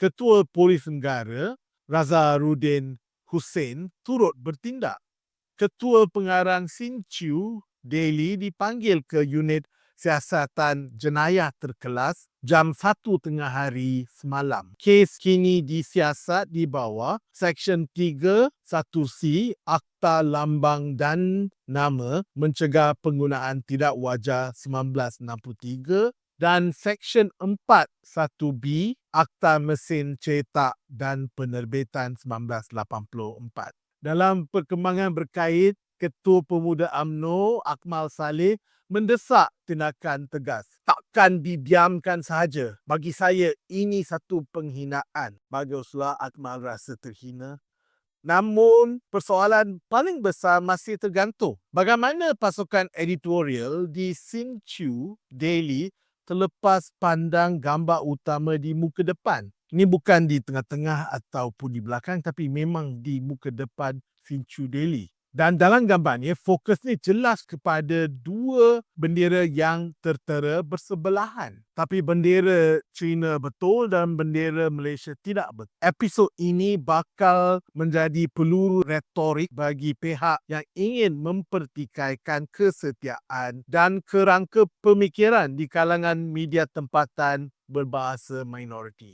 Ketua Polis Negara Razarudin Hussein turut bertindak. Ketua Pengarang Sinchu Daily dipanggil ke unit siasatan jenayah terkelas jam 1 tengah hari semalam. Kes kini disiasat di bawah Seksyen 3.1c Akta Lambang dan Nama Mencegah Penggunaan Tidak Wajar 1963 dan Seksyen 4.1b Akta Mesin Cetak dan Penerbitan 1984. Dalam perkembangan berkait, Ketua Pemuda AMNO Akmal Saleh mendesak tindakan tegas. Takkan didiamkan sahaja. Bagi saya, ini satu penghinaan. Bagi usulah Akmal rasa terhina. Namun, persoalan paling besar masih tergantung. Bagaimana pasukan editorial di Sinchu Daily terlepas pandang gambar utama di muka depan. Ini bukan di tengah-tengah ataupun di belakang tapi memang di muka depan Sinchu Daily. Dan dalam gambar ni fokus ni jelas kepada dua bendera yang tertera bersebelahan. Tapi bendera China betul dan bendera Malaysia tidak betul. Episod ini bakal menjadi peluru retorik bagi pihak yang ingin mempertikaikan kesetiaan dan kerangka pemikiran di kalangan media tempatan berbahasa minoriti.